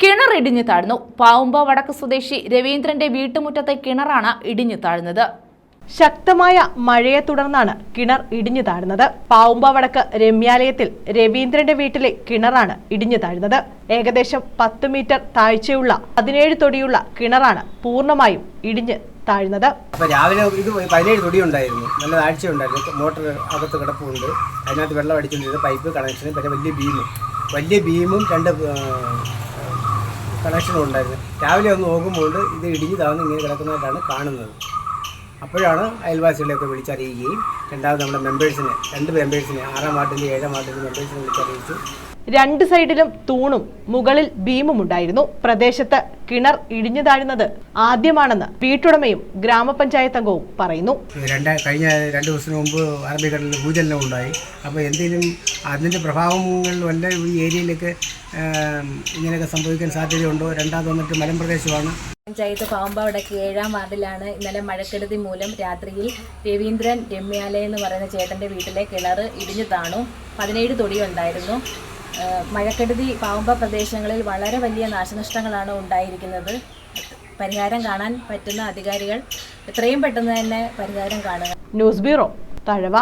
കിണർ ഇടിഞ്ഞു താഴ്ന്നു. പാവുമ്പ വടക്ക് സ്വദേശി രവീന്ദ്രന്റെ വീട്ടുമുറ്റത്തെ കിണറാണ് ഇടിഞ്ഞു താഴ്ന്നത്. ശക്തമായ മഴയെ തുടർന്നാണ് കിണർ ഇടിഞ്ഞു താഴ്ന്നത്. പാവുമ്പ വടക്ക് രമ്യാലയത്തിൽ രവീന്ദ്രന്റെ വീട്ടിലെ കിണറാണ് ഇടിഞ്ഞു താഴ്ന്നത്. ഏകദേശം പത്ത് മീറ്റർ താഴ്ചയുള്ള പതിനേഴ് തൊടിയുള്ള കിണറാണ് പൂർണമായും ഇടിഞ്ഞ് താഴ്ന്നത്. അപ്പോൾ രാവിലെ ഇത് പതിനേഴ് തൊടി ഉണ്ടായിരുന്നു നല്ല താഴ്ച ഉണ്ടായിരുന്നു. മോട്ടർ അകത്ത് കിടപ്പുണ്ട്. അതിനകത്ത് വെള്ളം അടിച്ചുകൊണ്ടിരുന്നത് പൈപ്പ് കണക്ഷനും പിന്നെ വലിയ ബീമും. വലിയ ബീമും രണ്ട് കണക്ഷനും ഉണ്ടായിരുന്നു. രാവിലെ ഒന്ന് നോക്കുമ്പോൾ ഇത് ഇടിഞ്ഞ് താഴ്ന്ന് ഇങ്ങനെ കിടക്കുന്നതായിട്ടാണ് കാണുന്നത്. അപ്പോഴാണ് അയൽവാസികളെയൊക്കെ വിളിച്ചറിയുകയും രണ്ടാമത് നമ്മുടെ മെമ്പേഴ്സിനെ രണ്ട് മെമ്പേഴ്സിനെ ആറാം വാർഡിന്റെ ഏഴാം വാർഡിന്റെ മെമ്പേഴ്സിനെ വിളിച്ചറിയിച്ചു. രണ്ട് സൈഡിലും തൂണും മുകളിൽ ബീമും ഉണ്ടായിരുന്നു. പ്രദേശത്ത് കിണർ ഇടിഞ്ഞു താഴുന്നത് ആദ്യമാണെന്ന് വീട്ടുടമയും ഗ്രാമപഞ്ചായത്ത് അംഗവും പറയുന്നു. രണ്ട് കഴിഞ്ഞ രണ്ട് ദിവസത്തിന് മുമ്പ് അറബിക്കടലിൽ ഭൂചലനം ഉണ്ടായി. അപ്പോൾ എന്തെങ്കിലും അതിന്റെ പ്രഭാവങ്ങൾ വല്ല ഈ ഏരിയയിലേക്ക് ഇങ്ങനെയൊക്കെ സംഭവിക്കാൻ സാധ്യതയുണ്ടോ? രണ്ടാമത് വന്നിട്ട് മലമ്പ്രദേശമാണ് പഞ്ചായത്ത് പാമ്പ വടക്ക് ഏഴാം വാർഡിലാണ്. ഇന്നലെ മഴക്കെടുതി മൂലം രാത്രിയിൽ രവീന്ദ്രൻ രമ്യാലയ എന്ന് പറയുന്ന ചേട്ടന്റെ വീട്ടിലെ കിണർ ഇടിഞ്ഞു താണു. പതിനേഴ് തൊടിയുണ്ടായിരുന്നു മഴക്കെടുതി പാമ്പ പ്രദേശങ്ങളിൽ വളരെ വലിയ നാശനഷ്ടങ്ങളാണ് ഉണ്ടായിരിക്കുന്നത്. പരിഹാരം കാണാൻ പറ്റുന്ന അധികാരികൾ എത്രയും പെട്ടെന്ന് തന്നെ പരിഹാരം കാണുക. News bureau Thazhava.